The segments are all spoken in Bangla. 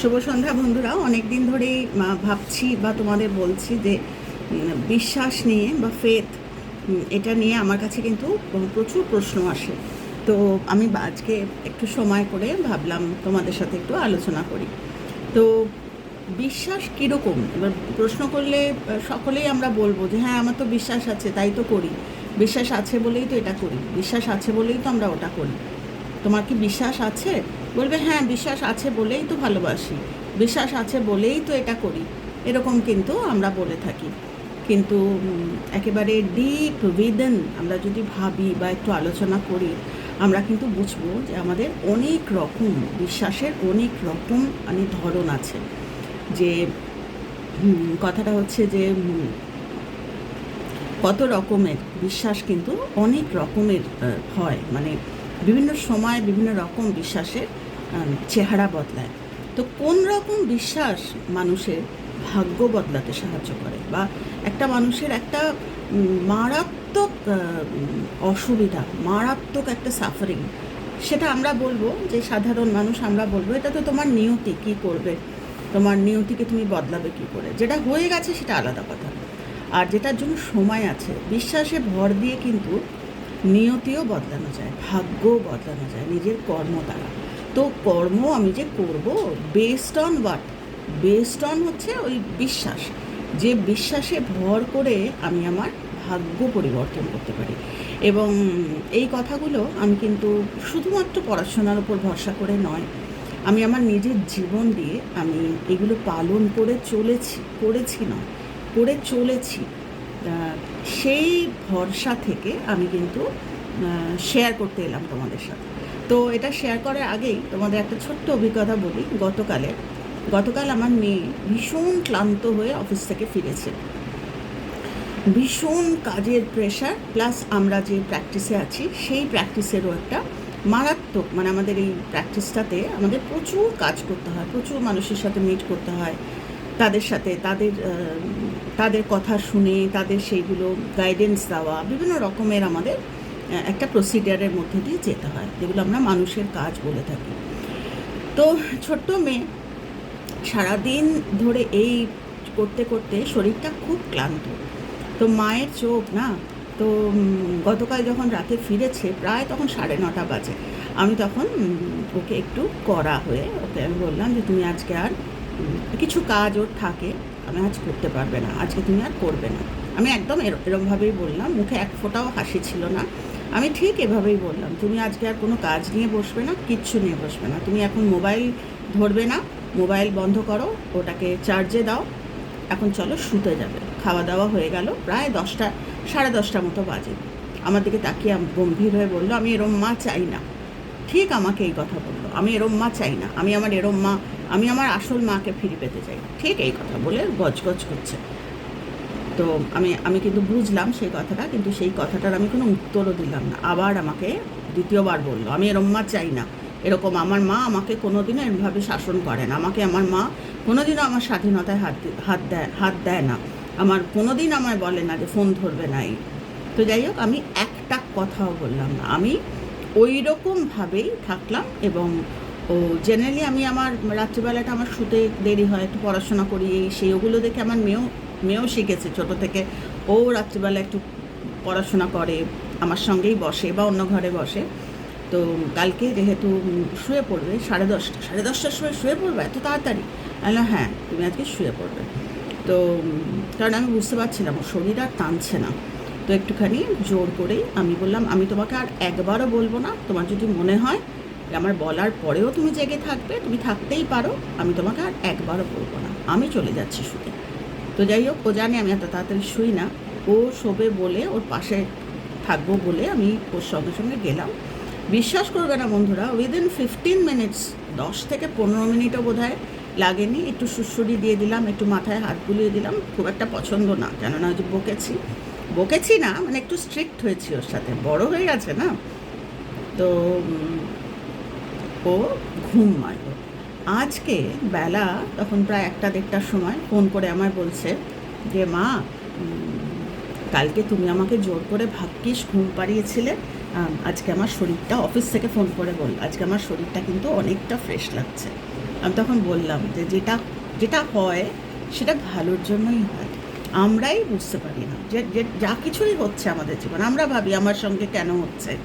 শুভ সন্ধ্যা বন্ধুরা। অনেক দিন ধরেই ভাবছি বা তোমাদের বলছি যে বিশ্বাস নিয়ে বা ফেথ এটা নিয়ে আমার কাছে কিন্তু প্রচুর প্রশ্ন আসে। তো আমি আজকে একটু সময় করে ভাবলাম তোমাদের সাথে একটু আলোচনা করি। তো বিশ্বাস কীরকম? এবার প্রশ্ন করলে সকলেই আমরা বলব যে হ্যাঁ আমার তো বিশ্বাস আছে, তাই তো করি। বিশ্বাস আছে বলেই তো এটা করি। বিশ্বাস আছে বলেই তো আমরা ওটা করি। তোমার কি বিশ্বাস আছে? বলবে হ্যাঁ বিশ্বাস আছে বলেই তো ভালোবাসি। বিশ্বাস আছে বলেই তো এটা করি। এরকম কিন্তু আমরা বলে থাকি। কিন্তু একেবারে ডিপ উইদেন আমরা যদি ভাবি বা একটু আলোচনা করি, আমরা কিন্তু বুঝব যে আমাদের অনেক রকম, বিশ্বাসের অনেক রকম মানে ধরন আছে। যে কথাটা হচ্ছে যে কত রকমের বিশ্বাস কিন্তু অনেক রকমের হয়। মানে বিভিন্ন সময় বিভিন্ন রকম বিশ্বাসের চেহারা বদলায়। তো কোন রকম বিশ্বাস মানুষের ভাগ্য বদলাতে সাহায্য করে? বা একটা মানুষের একটা মারাত্মক অসুবিধা, মারাত্মক একটা সাফারিং সেটা আমরা বলব যে সাধারণ মানুষ আমরা বলব, এটা তো তোমার নিয়তি, কি করবে? তোমার নিয়তিকে তুমি বদলাবে কি করে? যেটা হয়ে গেছে সেটা আলাদা কথা। আর যেটার জন্য সময় আছে, বিশ্বাসে ভর দিয়ে কিন্তু নিয়তিও বদলানো যায়, ভাগ্যও বদলানো যায় নিজের কর্ম দ্বারা তো কর্ম আমি যে করব based on what based on হচ্ছে ওই বিশ্বাস। যে বিশ্বাসে ভর করে আমি আমার ভাগ্য পরিবর্তন করতে পারি। এবং এই কথাগুলো আমি কিন্তু শুধুমাত্র পড়াশোনার উপর ভরসা করে নয়, আমি আমার নিজের জীবন দিয়ে আমি এগুলো পালন করে চলেছি, করেছি নয় করে চলেছি। সেই ভরসা থেকে আমি কিন্তু শেয়ার করতে এলাম তোমাদের সাথে। তো এটা শেয়ার করার আগেই তোমাদের একটা ছোট্ট অভিজ্ঞতা বলি গতকালের। গতকাল আমার মেয়ে ভীষণ ক্লান্ত হয়ে অফিস থেকে ফিরেছে। ভীষণ কাজের প্রেশার প্লাস আমরা যে প্র্যাকটিসে আছি, সেই প্র্যাকটিসেরও একটা মারাত্মক মানে আমাদের এই প্র্যাকটিসটাতে আমাদের প্রচুর কাজ করতে হয়, প্রচুর মানুষের সাথে মিট করতে হয়, তাদের সাথে তাদের তাদের কথা শুনে, তাদের সেইগুলো গাইডেন্স দেওয়া, বিভিন্ন রকমের আমাদের একটা প্রসিডিয়ারের মধ্যে দিয়ে যেতে হয়, যেগুলো আমরা মানুষের কাজ বলে থাকি। তো ছোট্ট মেয়ে সারাদিন ধরে এই করতে করতে শরীরটা খুব ক্লান্ত। তো মায়ের চোখ না, তো গতকাল যখন রাতে ফিরেছে প্রায় তখন সাড়ে নটা বাজে। আমি তখন ওকে একটু করা হয়ে ওকে আমি বললাম যে, তুমি আজকে আর কিছু কাজ ওর থাকে, আমি আজ করতে পারবে না, আজকে তুমি আর করবে না। আমি একদম এর- এরমভাবেই বললাম, মুখে এক ফোঁটাও হাসি ছিল না। আমি ঠিক এভাবেই বললাম, তুমি আজকে আর কোনো কাজ নিয়ে বসবে না, কিচ্ছু নিয়ে বসবে না। তুমি এখন মোবাইল ধরবে না, মোবাইল বন্ধ করো, ওটাকে চার্জে দাও, এখন চলো শুতে যাবে। খাওয়া দাওয়া হয়ে গেল, প্রায় দশটা, সাড়ে দশটা মতো বাজে। আমার দিকে তাকিয়ে গম্ভীর হয়ে বলল, আমি এরম মা চাই না। ঠিক আমাকে এই কথা বলল, আমি এরম মা চাই না, আমি আমার এরম মা, আমি আমার আসল মাকে ফিরে পেতে চাই। ঠিক এই কথা বলে গজগজ করছে। তো আমি আমি কিন্তু বুঝলাম সেই কথাটা, কিন্তু সেই কথাটার আমি কোনো উত্তরও দিলাম না। আবার আমাকে দ্বিতীয়বার বলল, আমি এরম মা চাই না। এরকম আমার মা আমাকে কোনোদিনও এরমভাবে শাসন করে না। আমাকে আমার মা কোনোদিনও আমার স্বাধীনতায় হাত হাত দেয় হাত দেয় না। আমার কোনো দিন আমায় বলে না যে ফোন ধরবে না এই। তো যাই হোক, আমি একটা কথাও বললাম না। আমি ওই রকমভাবেই থাকলাম এবং ও জেনারেলি আমি আমার রাত্রিবেলাটা আমার শুতে দেরি হয়, একটু পড়াশোনা করি এই সেই ওগুলো দেখে আমার মেয়েও মেয়েও শিখেছে, ছোটো থেকে। ও রাত্রিবেলা একটু পড়াশোনা করে, আমার সঙ্গেই বসে বা অন্য ঘরে বসে। তো কালকে যেহেতু শুয়ে পড়বে, সাড়ে দশটা, সাড়ে দশটার সময় শুয়ে পড়বে এত তাড়াতাড়ি? আমি হ্যাঁ তুমি আজকে শুয়ে পড়বে। তো, কারণ আমি বুঝতে পারছিলাম, ওর শরীর আর টানছে না। তো একটুখানি জোর করেই আমি বললাম, আমি তোমাকে আর একবারও বলব না, তোমার যদি মনে হয় আমার বলার পরেও তুমি জেগে থাকবে, তুমি থাকতেই পারো, আমি তোমাকে আর একবারও বলব না। আমি চলে যাচ্ছি শুতে। তো যাই হোক, ও জানে আমি এত তাড়াতাড়ি শুই না। ও শোবে বলে ওর পাশে থাকব বলে আমি ওর সঙ্গে সঙ্গে গেলাম। বিশ্বাস করবে না বন্ধুরা উইদিন ফিফটিন মিনিটস দশ থেকে পনেরো মিনিটও বোধ হয় লাগেনি। একটু সুসুরি দিয়ে দিলাম, একটু মাথায় হাত বুলিয়ে দিলাম। খুব একটা পছন্দ না, কেননা যে বকেছি। বকেছি না মানে একটু স্ট্রিক্ট হয়েছি ওর সাথে। বড় হয়ে গেছে না? তো ও ঘুম মারল আজকে বেলা তখন প্রায় একটা দেড়টার সময় ফোন করে আমায় বলছে যে, মা কালকে তুমি আমাকে জোর করে ভাগ্যিস ঘুম পাড়িয়েছিলে। আজকে আমার শরীরটা অফিস থেকে ফোন করে বল আজকে আমার শরীরটা কিন্তু অনেকটা ফ্রেশ লাগছে। আমি তখন বললাম যে, যেটা যেটা হয় সেটা ভালোর জন্যই হয়। আমরাই বুঝতে পারি না যে যে কিছুই হচ্ছে আমাদের জীবন, আমরা ভাবি আমার সঙ্গে কেন হচ্ছে।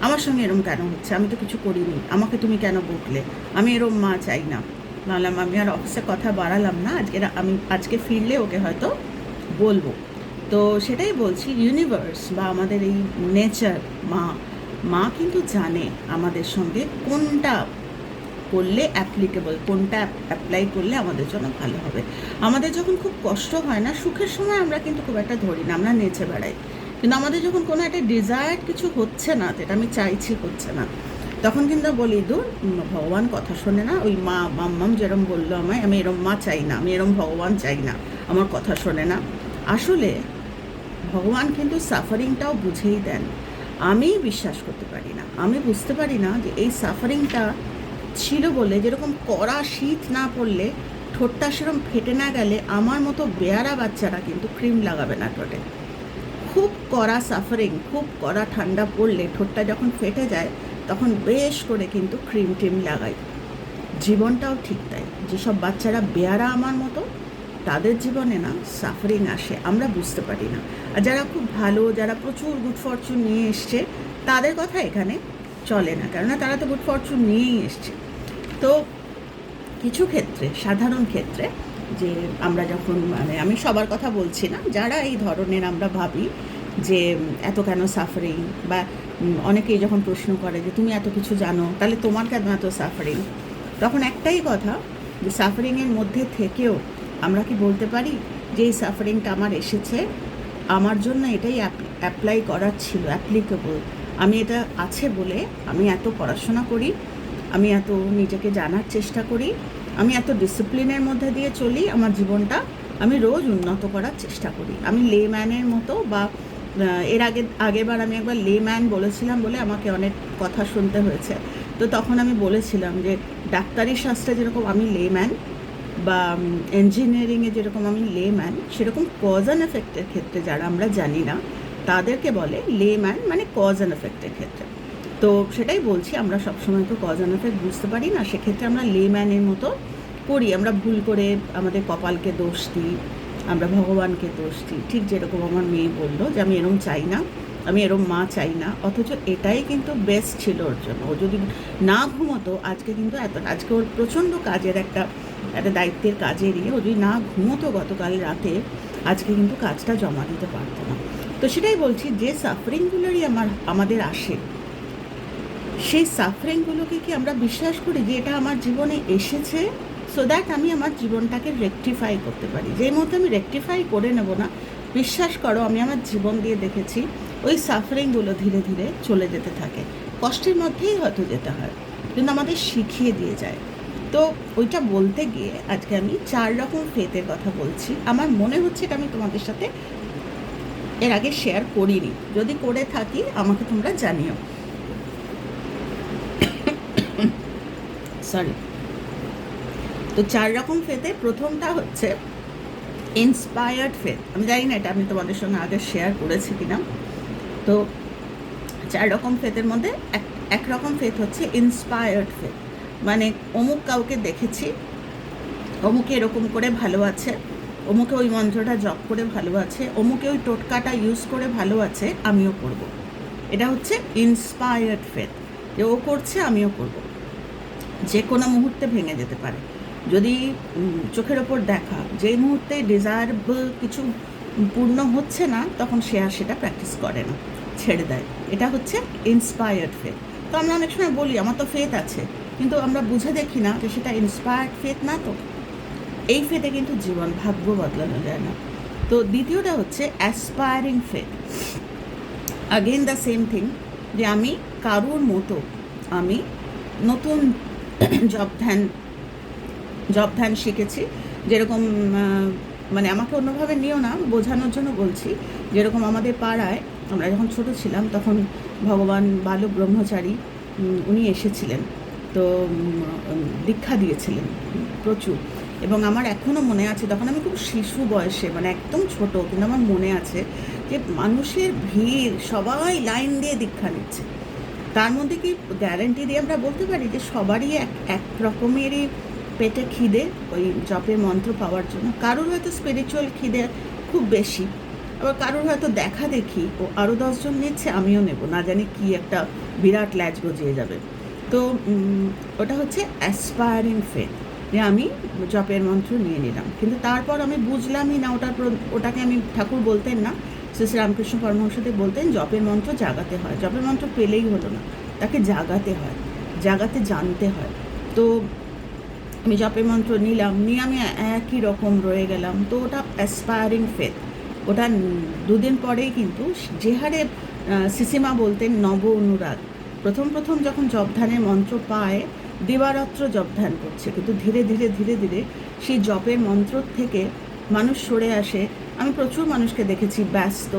আমার সঙ্গে এরম কেন হচ্ছে? আমি তো কিছু করিনি। আমাকে তুমি কেন বকলে? আমি এরম মা চাই না। বললাম আমি আর অফিসে কথা বাড়ালাম না। আজকে আমি আজকে ফিরলে ওকে হয়তো বলব। তো সেটাই বলছি ইউনিভার্স বা আমাদের এই নেচার মা মা কিন্তু জানে আমাদের সঙ্গে কোনটা করলে অ্যাপ্লিকেবল কোনটা অ্যাপ্লাই করলে আমাদের জন্য ভালো হবে। আমাদের যখন খুব কষ্ট হয় না, সুখের সময় আমরা কিন্তু খুব একটা ধরি না। আমরা নেচে বেড়াই। কিন্তু আমাদের যখন কোনো একটা ডিজায়ার্ড কিছু হচ্ছে না, যেটা আমি চাইছি হচ্ছে না, তখন কিন্তু বলি দূর ভগবান কথা শোনে না, ওই মা মাম্মাম যেরম বলল আমায়, আমি এরম মা চাই না, আমি এরম ভগবান চাই না, আমার কথা শোনে না। আসলে ভগবান কিন্তু সাফারিংটাও বুঝেই দেন। আমি বিশ্বাস করতে পারি না। আমি বুঝতে পারি না যে এই সাফারিংটা ছিল বলে যেরকম কড়া শীত না পড়লে ঠোঁটটা সেরকম ফেটে না গেলে আমার মতো বেয়ারা বাচ্চারা কিন্তু ক্রিম লাগাবে না ঠোঁটে। খুব কড়া সাফারিং খুব কড়া ঠান্ডা পড়লে ঠোঁটটা যখন ফেটে যায়, তখন বেশ করে কিন্তু ক্রিম টিম লাগাই। জীবনটাও ঠিক তাই। যেসব বাচ্চারা বেয়ারা আমার মতো, তাদের জীবনে না সাফারিং আসে, আমরা বুঝতে পারি না। আর যারা খুব ভালো, যারা প্রচুর গুড ফরচুন নিয়ে এসছে, তাদের কথা এখানে চলে না। কেননা তারা তো গুড ফরচুন নিয়েই এসছে। তো কিছু ক্ষেত্রে, সাধারণ ক্ষেত্রে যে আমরা যখন মানে আমি সবার কথা বলছি না, যারা এই ধরনের আমরা ভাবি যে এত কেন সাফারিং বা অনেকেই যখন প্রশ্ন করে যে, তুমি এত কিছু জানো, তাহলে তোমার কেন এত সাফারিং তখন একটাই কথা যে সাফারিংয়ের মধ্যে থেকেও আমরা কি বলতে পারি যে, এই সাফারিংটা আমার এসেছে? আমার জন্য এটাই অ্যাপ্লাই করার ছিল অ্যাপ্লিকেবল আমি এটা আছে বলে আমি এত পড়াশোনা করি, আমি এত নিজেকে জানার চেষ্টা করি আমি এত ডিসিপ্লিনের মধ্যে দিয়ে চলি, আমার জীবনটা আমি রোজ উন্নত করার চেষ্টা করি। আমি লেম্যানের মতো বা এর আগে আগেবার আমি একবার লেম্যান বলেছিলাম বলে আমাকে অনেক কথা শুনতে হয়েছে। তো তখন আমি বলেছিলাম যে, ডাক্তারি শাস্ত্রে যেরকম আমি লেম্যান বা ইঞ্জিনিয়ারিংয়ে যেরকম আমি লেম্যান সেরকম কজ অ্যান্ড এফেক্টের ক্ষেত্রে যারা আমরা জানি না, তাদেরকে বলে লেম্যান মানে কজ অ্যান্ড এফেক্টের ক্ষেত্রে। তো সেটাই বলছি, আমরা সবসময় তো কজ বুঝতে পারি না, সেক্ষেত্রে আমরা লেম্যানের মতো করি। আমরা ভুল করে আমাদের কপালকে দোষ দিই, আমরা ভগবানকে দোষ দিই। ঠিক যেরকম আমার মেয়ে বলল যে, আমি এরম চাই না, আমি এরম মা চাই না। অথচ এটাই কিন্তু বেস্ট ছিল ওর জন্য। ও যদি না ঘুমোতো, আজকে কিন্তু এত, আজকে ওর প্রচণ্ড কাজের একটা একটা দায়িত্বের কাজেরই ও যদি না ঘুমোতো গতকাল রাতে, আজকে কিন্তু কাজটা জমা দিতে পারতো না। তো সেটাই বলছি, যে সাফারিংগুলোরই আমার, আমাদের আসে সেই সাফারিংগুলোকে কি আমরা বিশ্বাস করি যে এটা আমার জীবনে এসেছে? সো দ্যাট আমি আমার জীবনটাকে রেকটিফাই করতে পারি। যেই মতো আমি রেকটিফাই করে নেব না, বিশ্বাস করো আমি আমার জীবন দিয়ে দেখেছি, ওই সাফারিংগুলো ধীরে ধীরে চলে যেতে থাকে। কষ্টের মধ্যেই হয়তো যেতে হয়, কিন্তু আমাদের শিখিয়ে দিয়ে যায়। তো ওইটা বলতে গিয়ে আজকে আমি চার রকম ফেতের কথা বলছি। আমার মনে হচ্ছে এটা আমি তোমাদের সাথে এর আগে শেয়ার করিনি। যদি করে থাকি, আমাকে তোমরা জানিও। সরি তো চার রকম ফেতে প্রথমটা হচ্ছে ইন্সপায়ার্ড ফেথ আমি জানি না এটা আমি তোমাদের সঙ্গে আগে শেয়ার করেছি কিনা। তো চার রকম ফেতের মধ্যে এক এক রকম ফেথ হচ্ছে ইন্সপায়ার্ড ফেথ মানে অমুক কাউকে দেখেছি, অমুকে এরকম করে ভালো আছে, অমুকে ওই মন্ত্রটা জপ করে ভালো আছে, অমুকে ওই টোটকাটা ইউজ করে ভালো আছে, আমিও করব। এটা হচ্ছে ইন্সপায়ার্ড ফেথ যে ও করছে, আমিও করব। যে কোনো মুহূর্তে ভেঙে যেতে পারে। যদি চোখের ওপর দেখা যেই মুহূর্তে ডিজায়ারেবল কিছু পূর্ণ হচ্ছে না, তখন সে আর সেটা প্র্যাকটিস করে না, ছেড়ে দেয়। এটা হচ্ছে ইন্সপায়ার্ড ফেথ তো আমরা অনেক সময় বলি, আমার তো ফেথ আছে, কিন্তু আমরা বুঝে দেখি না যে সেটা ইন্সপায়ার্ড ফেথ না তো। এই ফেতে কিন্তু জীবন ভাগ্য বদলানো যায় না। তো দ্বিতীয়টা হচ্ছে aspiring faith again the same thing যে আমি কারুর মতো, আমি নতুন জব ধ্যান জব ধ্যান শিখেছি। যেরকম মানে আমাকে অন্যভাবে নিও না, বোঝানোর জন্য বলছি। যেরকম আমাদের পাড়ায়, আমরা যখন ছোট ছিলাম, তখন ভগবান বালক ব্রহ্মচারী উনি এসেছিলেন। তো দীক্ষা দিয়েছিলেন প্রচুর। এবং আমার এখনও মনে আছে, তখন আমি খুব শিশু বয়সে মানে একদম ছোট, কিন্তু আমার মনে আছে যে মানুষের ভিড় সবাই লাইন দিয়ে দীক্ষা নিচ্ছে। তার মধ্যে কি গ্যারান্টি দিয়ে আমরা বলতে পারি যে সবারই এক এক রকমেরই পেটে খিদে, ওই জপের মন্ত্র পাওয়ার জন্য? কারোর হয়তো স্পিরিচুয়াল খিদে খুব বেশি। আবার কারোর হয়তো দেখা দেখি, ও আরও দশজন নিচ্ছে, আমিও নেব। না জানি কি একটা বিরাট ল্যাচ গজিয়ে যাবে। তো ওটা হচ্ছে অ্যাসপায়ারিং ফেথ যে আমি জপের মন্ত্র নিয়ে নিলাম। কিন্তু তারপর আমি বুঝলামই না, ওটার ওটাকে আমি ঠাকুর বলতেন না। শ্রী রামকৃষ্ণ পরমহংসদেব বলতেন, জপের মন্ত্র জাগাতে হয়। জপের মন্ত্র পেলেই হলো না, তাকে জাগাতে হয়, জাগাতে জানতে হয়। তো আমি জপের মন্ত্র নিলাম, নিয়ে আমি একই রকম রয়ে গেলাম। তো ওটা অ্যাসপায়ারিং ফেথ ওটা দুদিন পরেই কিন্তু যে হারে সিসিমা বলতেন, নব অনুরাগ। প্রথম প্রথম যখন জপধ্যানের মন্ত্র পায়, দিবারাত্র জপধ্যান করছে। কিন্তু ধীরে ধীরে ধীরে ধীরে সেই জপের মন্ত্র থেকে মানুষ সরে আসে আমি প্রচুর মানুষকে দেখেছি ব্যস্ত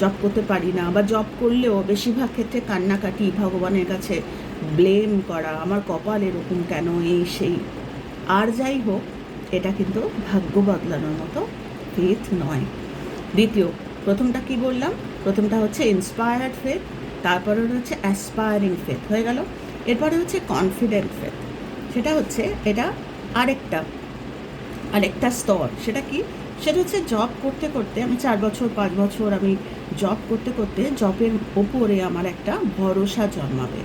জব করতে পারি না বা জব করলেও বেশিরভাগ ক্ষেত্রে কান্নাকাটি, ভগবানের কাছে ব্লেম করা, আমার কপাল এরকম কেন, এই সেই। আর যাই হোক, এটা কিন্তু ভাগ্য বদলানোর মতো ফেথ নয়। দ্বিতীয়, প্রথমটা কি বললাম? প্রথমটা হচ্ছে ইন্সপায়ার্ড ফেথ তারপরে হচ্ছে অ্যাসপায়ারিং ফেথ হয়ে গেল। এরপরে হচ্ছে কনফিডেন্ট ফেথ সেটা হচ্ছে, এটা আরেকটা আরেকটা স্তর। সেটা কি? সেটা হচ্ছে জব করতে করতে আমি চার বছর, পাঁচ বছর আমি জব করতে করতে জবের ওপরে আমার একটা ভরসা জন্মাবে।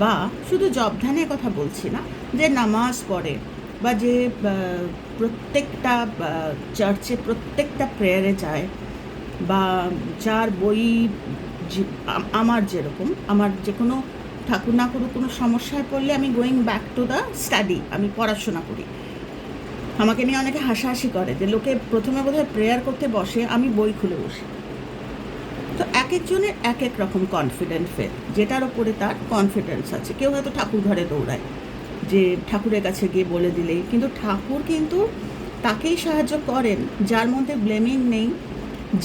বা শুধু জব ধ্যানের কথা বলছি না, যে নামাজ পড়ে বা যে প্রত্যেকটা চার্চে প্রত্যেকটা প্রেয়ারে যায় বা যার বই আমার যেরকম, আমার যে কোনো ঠাকুর না করুক কোনো সমস্যায় পড়লে আমি going back to the study আমি পড়াশোনা করি। আমাকে নিয়ে অনেকে হাসাহাসি করে যে লোকে প্রথমে বোধহয় প্রেয়ার করতে বসে, আমি বই খুলে বসি। তো এক একজনের এক এক রকম কনফিডেন্ট ফেথ যেটার ওপরে তার কনফিডেন্স আছে। কেউ হয়তো ঠাকুর ঘরে দৌড়ায়, যে ঠাকুরের কাছে গিয়ে বলে দিলেই, কিন্তু ঠাকুর কিন্তু তাকেই সাহায্য করেন, যার মধ্যে ব্লেমিং নেই,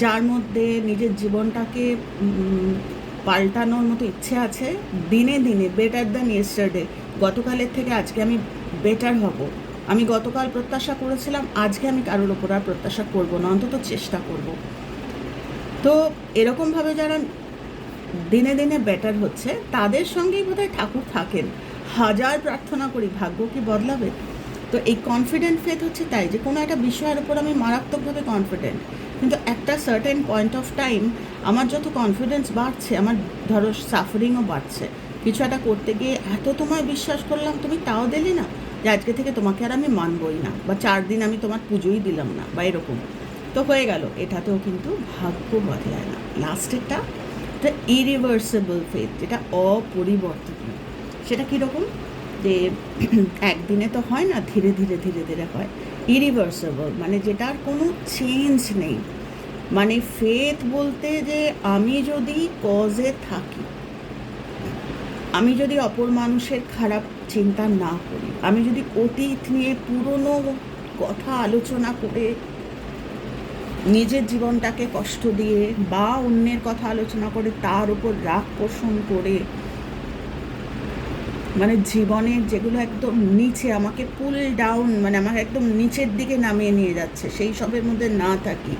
যার মধ্যে নিজের জীবনটাকে পাল্টানোর মতো ইচ্ছে আছে, দিনে দিনে বেটার দ্যান ইয়েস্টারডে গতকালের থেকে আজকে আমি বেটার হব। আমি গতকাল প্রত্যাশা করেছিলাম, আজকে আমি কারোর ওপর আর প্রত্যাশা করব না, অন্তত চেষ্টা করব। তো এরকমভাবে যারা দিনে দিনে বেটার হচ্ছে, তাদের সঙ্গেই বোধহয় ঠাকুর থাকেন। হাজার প্রার্থনা করি, ভাগ্য কি বদলাবে? তো এই কনফিডেন্ট ফেথ হচ্ছে তাই, যে কোনো একটা বিষয়ের উপর আমি মারাত্মকভাবে কনফিডেন্ট কিন্তু একটা সার্টেন পয়েন্ট অফ টাইম আমার যত কনফিডেন্স বাড়ছে, আমার ধরো সাফারিংও বাড়ছে। কিছু একটা করতে গিয়ে এত তোমায় বিশ্বাস করলাম, তুমি তাও দিলে না? যে আজকে থেকে তোমাকে আর আমি মানবই না, বা চার দিন আমি তোমার পুজোই দিলাম না, বা এরকম। তো হয়ে গেল, এটাতেও কিন্তু ভাগ্য বদলায় না। লাস্টেরটা এটা ইরিভার্সেবল ফেথ যেটা অপরিবর্তনীয়। সেটা কীরকম? যে একদিনে তো হয় না, ধীরে ধীরে ধীরে ধীরে হয়। ইরিভার্সেবল মানে যেটার কোনো চেঞ্জ নেই। মানে ফেথ বলতে যে আমি যদি কজে থাকি আমি যদি অপর মানুষের খারাপ চিন্তা না করি, আমি যদি অতীত নিয়ে পুরনো কথা আলোচনা করে নিজের জীবনটাকে কষ্ট দিয়ে বা অন্যের কথা আলোচনা করে তার উপর রাগ পোষণ করে মানে জীবনের যেগুলো একদম নিচে আমাকে পুল ডাউন মানে আমাকে একদম নিচের দিকে নামিয়ে নিয়ে যাচ্ছে, সেই সবের মধ্যে না থাকি,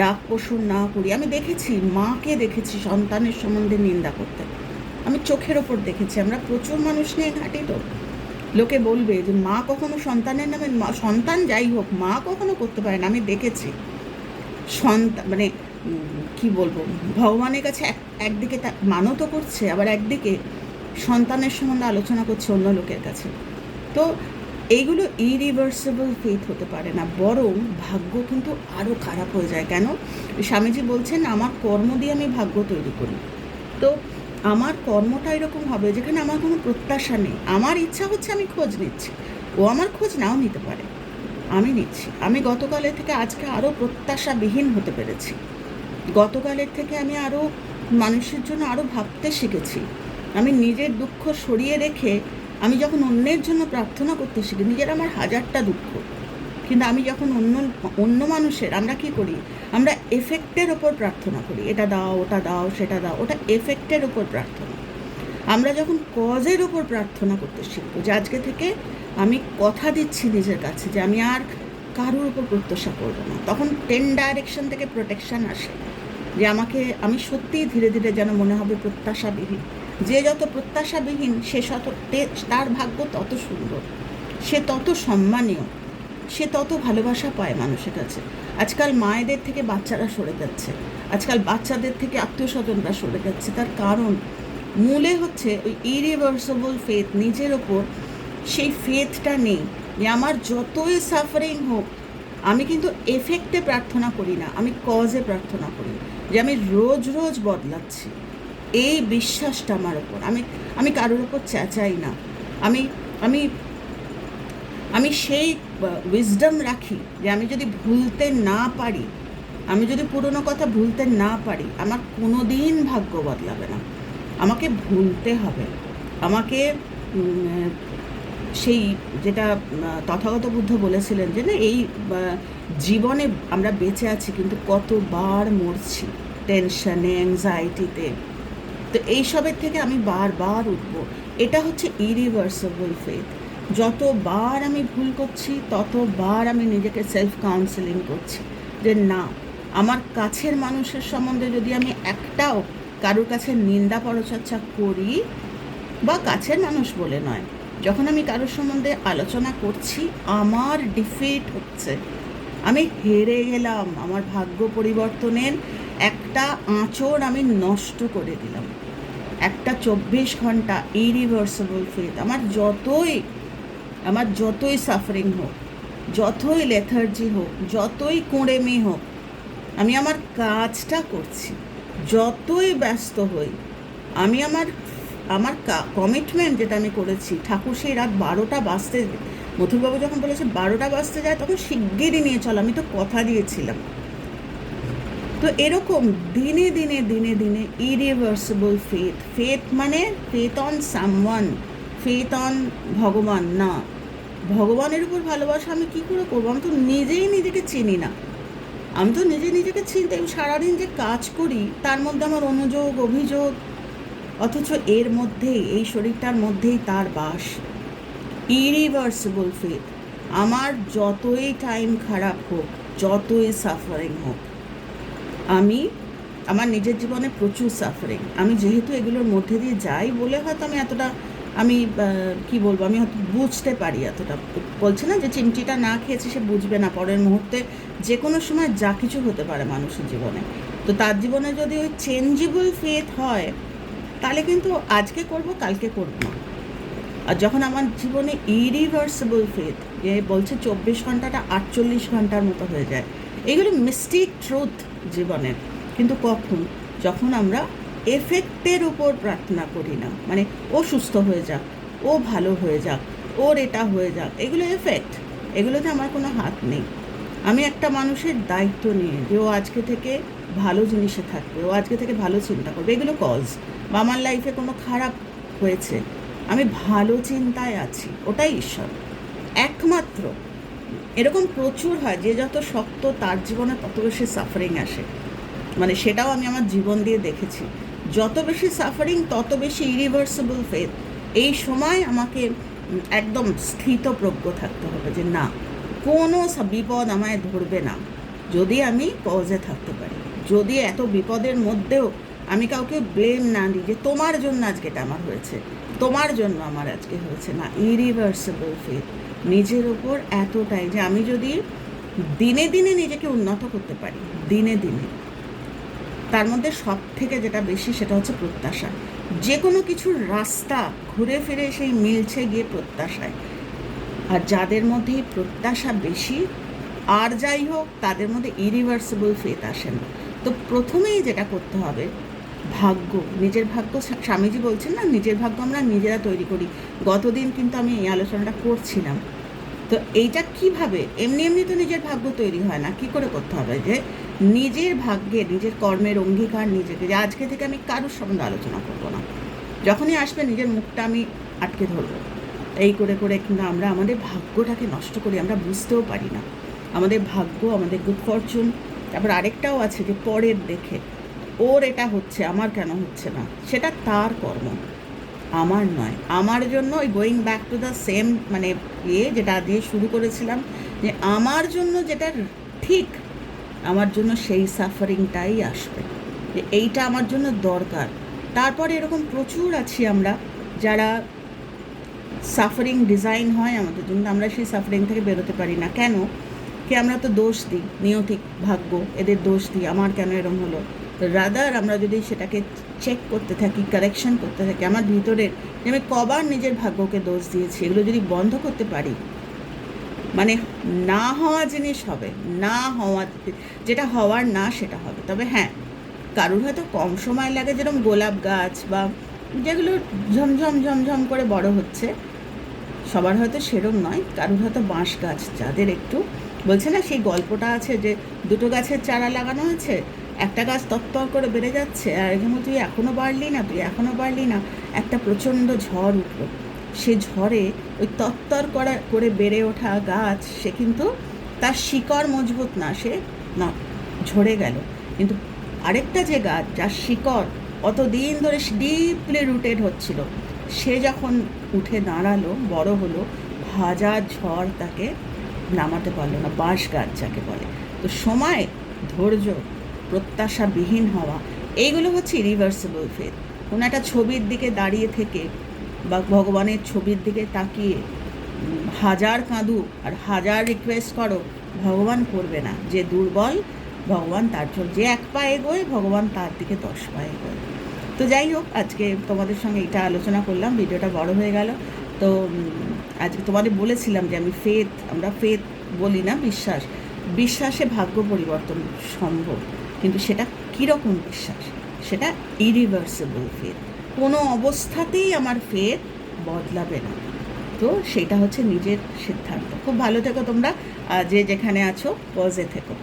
রাগ পোষণ না করি। আমি দেখেছি, মাকে দেখেছি সন্তানের সম্বন্ধে নিন্দা করতে। আমি চোখের ওপর দেখেছি। আমরা প্রচুর মানুষ নিয়ে ঘাঁটি তো। লোকে বলবে যে, মা কখনো সন্তানের নামে সন্তান যাই হোক, মা কখনো করতে পারে না। আমি দেখেছি। সন্তান মানে কি বলব? ভগবানের কাছে এক, একদিকে তা মানত করছে, আবার একদিকে সন্তানের সম্বন্ধে আলোচনা করছে অন্য লোকের কাছে। তো এইগুলো ইরিভার্সেবল ফেথ হতে পারে না, বরং ভাগ্য কিন্তু আরও খারাপ হয়ে যায়। কেন? স্বামীজি বলছেন, আমার কর্ম দিয়ে আমি ভাগ্য তৈরি করি। তো আমার কর্মটা এরকম হবে যেখানে আমার কোনো প্রত্যাশা নেই। আমার ইচ্ছা হচ্ছে আমি খোঁজ নিচ্ছি। ও আমার খোঁজ নাও নিতে পারে। আমি নিচ্ছি। আমি গতকালের থেকে আজকে আরও প্রত্যাশাবিহীন হতে পেরেছি। গতকালের থেকে আমি আরও মানুষের জন্য আরও ভাবতে শিখেছি। আমি নিজের দুঃখ সরিয়ে রেখে আমি যখন অন্যের জন্য প্রার্থনা করতে শিখি, নিজের আমার হাজারটা দুঃখ। কিন্তু আমি যখন অন্য অন্য মানুষের, আমরা কি করি? আমরা এফেক্টের ওপর প্রার্থনা করি। এটা দাও, ওটা দাও, সেটা দাও, ওটা এফেক্টের ওপর প্রার্থনা। আমরা যখন কজের ওপর প্রার্থনা করতে শিখব, যে আজকে থেকে আমি কথা দিচ্ছি নিজের কাছে, যে আমি আর কারোর উপর প্রত্যাশা করব না, তখন টেন ডাইরেকশন থেকে প্রোটেকশন আসে। যে আমাকে, আমি সত্যিই ধীরে ধীরে যেন মনে হবে প্রত্যাশাবিহীন। যে যত প্রত্যাশাবিহীন, সে শত তার ভাগ্য তত সুন্দর, সে তত সম্মানীয়। সে তত ভালোবাসা পায় মানুষের কাছে। আজকাল মায়েদের থেকে বাচ্চারা সরে যাচ্ছে। আজকাল বাচ্চাদের থেকে আত্মীয় স্বজনরা সরে যাচ্ছে। তার কারণ মূলে হচ্ছে ওই ইরিভার্সেবল ফেথ নিজের ওপর সেই ফেথটা নেই যে আমার যতই সাফারিং হোক, আমি কিন্তু এফেক্টে প্রার্থনা করি না, আমি কজে প্রার্থনা করি। যে আমি রোজ রোজ বদলাচ্ছি। এই বিশ্বাসটা আমার ওপর। আমি আমি কারোর ওপর চেঁচাই না। আমি আমি আমি সেই উইজডম রাখি যে আমি যদি ভুলতে না পারি, আমি যদি পুরনো কথা ভুলতে না পারি, আমার কোনো দিন ভাগ্য বদলাবে না। আমাকে ভুলতে হবে। আমাকে সেই যেটা তথাগত বুদ্ধ বলেছিলেন যে না, এই জীবনে আমরা বেঁচে আছি কিন্তু কতবার মরছি টেনশনে অ্যাংজাইটিতে তো। এইসবের থেকে আমি বারবার উঠবো। এটা হচ্ছে ইরিভার্সেবল ফেথ যতবার আমি ভুল করছি, ততবার আমি নিজেকে সেলফ কাউন্সেলিং করছি যে না, আমার কাছের মানুষের সম্বন্ধে যদি আমি একটাও কারোর কাছে নিন্দা পরচর্চা করি বা কাছের মানুষ বলে নয়, যখন আমি কারোর সম্বন্ধে আলোচনা করছি, আমার ডিফিট হচ্ছে। আমি হেরে গেলাম, আমার ভাগ্য পরিবর্তনের একটা আঁচড় আমি নষ্ট করে দিলাম। একটা চব্বিশ ঘণ্টা ইরিভার্সেবল ফেথ আমার যতই আমার যতই সাফারিং হোক, যতই লেথার্জি হোক, যতই কোঁড়েমি হোক, আমি আমার কাজটা করছি। যতই ব্যস্ত হই, আমি আমার আমার কমিটমেন্ট যেটা আমি করেছি, ঠাকুর সেই রাত বারোটা বাজতে, মথুরবাবু যখন বলেছে বারোটা বাজতে যায়, তখন শিগগিরই নিয়ে চল, আমি তো কথা দিয়েছিলাম। তো এরকম দিনে দিনে দিনে দিনে ইরিভার্সিবল ফেথ ফেথ মানে faith on someone faith on ভগবান, না। ভগবানের উপর ভালোবাসা আমি কী করে করব? আমি তো নিজেই নিজেকে চিনি না। আমি তো নিজে নিজেকে চিনতে সারাদিন যে কাজ করি, তার মধ্যে আমার অনুযোগ, অভিযোগ, অথচ এর মধ্যেই, এই শরীরটার মধ্যেই তার বাস। ইরিভার্সিবল ফেথ আমার যতই টাইম খারাপ হোক, যতই সাফারিং হোক, আমি, আমার নিজের জীবনে প্রচুর সাফারিং আমি যেহেতু এগুলোর মধ্যে দিয়ে যাই বলে হয়তো আমি এতটা আমি কি বলব, আমি হয়তো বুঝতে পারি এতটা। বলছে না যে চিমটিটা না খেয়েছে সে বুঝবে না। পরের মুহূর্তে যে কোনো সময় যা কিছু হতে পারে মানুষের জীবনে। তো তার জীবনে যদি ওই চেঞ্জেবল ফেথ হয়, তাহলে কিন্তু আজকে করব, কালকে করব না। আর যখন আমার জীবনে ইরিভার্সিবল ফেথ যে বলছে চব্বিশ ঘন্টাটা আটচল্লিশ ঘণ্টার মতো হয়ে যায়, এগুলো মিস্টিক ট্রুথ জীবনের। কিন্তু কখন? যখন আমরা এফেক্টের উপর প্রার্থনা করি না। মানে ও সুস্থ হয়ে যাক, ও ভালো হয়ে যাক, ওর এটা হয়ে যাক, এগুলো এফেক্ট। এগুলোতে আমার কোনো হাত নেই। আমি একটা মানুষের দায়িত্ব নিয়ে যে ও আজকে থেকে ভালো জিনিসে থাকবে, ও আজকে থেকে ভালো চিন্তা করবে, এগুলো কজ বা আমার লাইফে কোনো খারাপ হয়েছে, আমি ভালো চিন্তায় আছি, ওটাই ঈশ্বর। একমাত্র। এরকম প্রচুর হয়, যে যত শক্ত তার জীবনে তত বেশি সাফারিং আসে। মানে সেটাও আমি আমার জীবন দিয়ে দেখেছি। যত বেশি সাফারিং তত বেশি ইরিভার্সিবল ফেথ এই সময় আমাকে একদম স্থিতপ্রজ্ঞ থাকতে হবে যে না, কোনো বিপদ আমায় ধরবে না। যদি আমি পজে থাকতে পারি, যদি এত বিপদের মধ্যেও আমি কাউকে ব্লেম না দিই যে তোমার জন্য আজকে এটা আমার হয়েছে, তোমার জন্য আমার আজকে হয়েছে না ইরিভার্সিবল ফেথ নিজের ওপর এতটাই যে আমি যদি দিনে দিনে নিজেকে উন্নত করতে পারি, দিনে দিনে তার মধ্যে সব থেকে যেটা বেশি সেটা হচ্ছে প্রত্যাশা। যে কোনো কিছুর রাস্তা ঘুরে ফিরে সেই মিলছে গিয়ে প্রত্যাশায়। আর যাদের মধ্যে প্রত্যাশা বেশি, আর যাই হোক, তাদের মধ্যে ইরিভার্সিবল ফেথ আসে না। তো প্রথমেই যেটা করতে হবে, ভাগ্য, নিজের ভাগ্য স্বামীজি বলছেন না, নিজের ভাগ্য আমরা নিজেরা তৈরি করি। গতদিন কিন্তু আমি এই আলোচনাটা করছিলাম। তো এইটা কীভাবে? এমনি এমনি তো নিজের ভাগ্য তৈরি হয় না। কি করে করতে হবে? যে নিজের ভাগ্যে, নিজের কর্মের অঙ্গীকার নিজেকে, যে আজকে থেকে আমি কারোর সম্বন্ধে আলোচনা করব না। যখনই আসবে নিজের মুখটা আমি আটকে ধরবো। এই করে করে কিন্তু আমরা আমাদের ভাগ্যটাকে নষ্ট করি, আমরা বুঝতেও পারি না। আমাদের ভাগ্য, আমাদের গুড ফরচুন তারপর আরেকটাও আছে যে পরের দেখে, ওর এটা হচ্ছে, আমার কেন হচ্ছে না? সেটা তার কর্ম। আমার নয়। আমার জন্য ওই going back to the same মানে ইয়ে যেটা দিয়ে শুরু করেছিলাম, যে আমার জন্য যেটা ঠিক আমার জন্য সেই সাফারিংটাই আসবে। যে এইটা আমার জন্য দরকার। তারপরে এরকম প্রচুর আছি আমরা যারা সাফারিং ডিজাইন হয় আমাদের জন্য। আমরা সেই সাফারিং থেকে বেরোতে পারি না। কেন? কি আমরা তো দোষ দিই, নিয়তিক ভাগ্য, এদের দোষ দিই, আমার কেন এরম হলো? তো রাদার আমরা যদি সেটাকে চেক করতে থাকি কারেকশন করতে থাকি, আমার ভিতরের যে আমি কবার নিজের ভাগ্যকে দোষ দিয়েছি, এগুলো যদি বন্ধ করতে পারি মানে না হওয়া জিনিস হবে, না হওয়া যেটা হওয়ার না সেটা হবে। তবে হ্যাঁ কারুর হয়তো কম সময় লাগে যেরকম গোলাপ গাছ বা যেগুলো ঝমঝম ঝমঝম করে বড় হচ্ছে, সবার হয়তো সেরম নয়। কারুর হয়তো বাঁশ গাছ, যাদের একটু বলছে না সেই গল্পটা আছে যে দুটো গাছের চারা লাগানো হয়েছে একটা গাছ তত্তর করে বেড়ে যাচ্ছে, আর এখানে তুই এখনও বাড়লি না, তুই এখনও বাড়লি না। একটা প্রচণ্ড ঝড় উঠল। সে ঝড়ে ওই তত্তর করা, করে বেড়ে ওঠা গাছ, সে কিন্তু তার শিকড় মজবুত না, সে না, ঝরে গেল। কিন্তু আরেকটা যে গাছ, যার শিকড় অতদিন ধরে ডিপলি রুটেড হচ্ছিল, সে যখন উঠে দাঁড়াল, বড় হলো, ভাজা ঝড় তাকে নামাতে পারল না, বাঁশ গাছ যাকে বলে। তো সময়, ধৈর্য, প্রত্যাশাবিহীন হওয়া, এইগুলো হচ্ছে রিভার্সিবল ফেথ কোনো একটা ছবির দিকে দাঁড়িয়ে থেকে বা ভগবানের ছবির দিকে তাকিয়ে, হাজার কাঁদু আর হাজার রিকোয়েস্ট করো, ভগবান করবে না। যে দুর্বল, ভগবান তার জন্য যে এক পা এগোয়, ভগবান তার দিকে দশ পা এগোয়। তো যাই হোক, আজকে তোমাদের সঙ্গে এটা আলোচনা করলাম, ভিডিওটা বড় হয়ে গেল। তো আজকে তোমাদের বলেছিলাম যে আমি ফেথ আমরা ফেথ বলি না, বিশ্বাস। বিশ্বাসে ভাগ্য পরিবর্তন সম্ভব, কিন্তু সেটা কীরকম বিশ্বাস? সেটা ইরিভার্সিবল ফেথ কোনো অবস্থাতেই আমার ফের বদলাবে না। তো সেটা হচ্ছে নিজের সিদ্ধান্ত। খুব ভালো থেকো তোমরা যে যেখানে আছো পজে থেকো।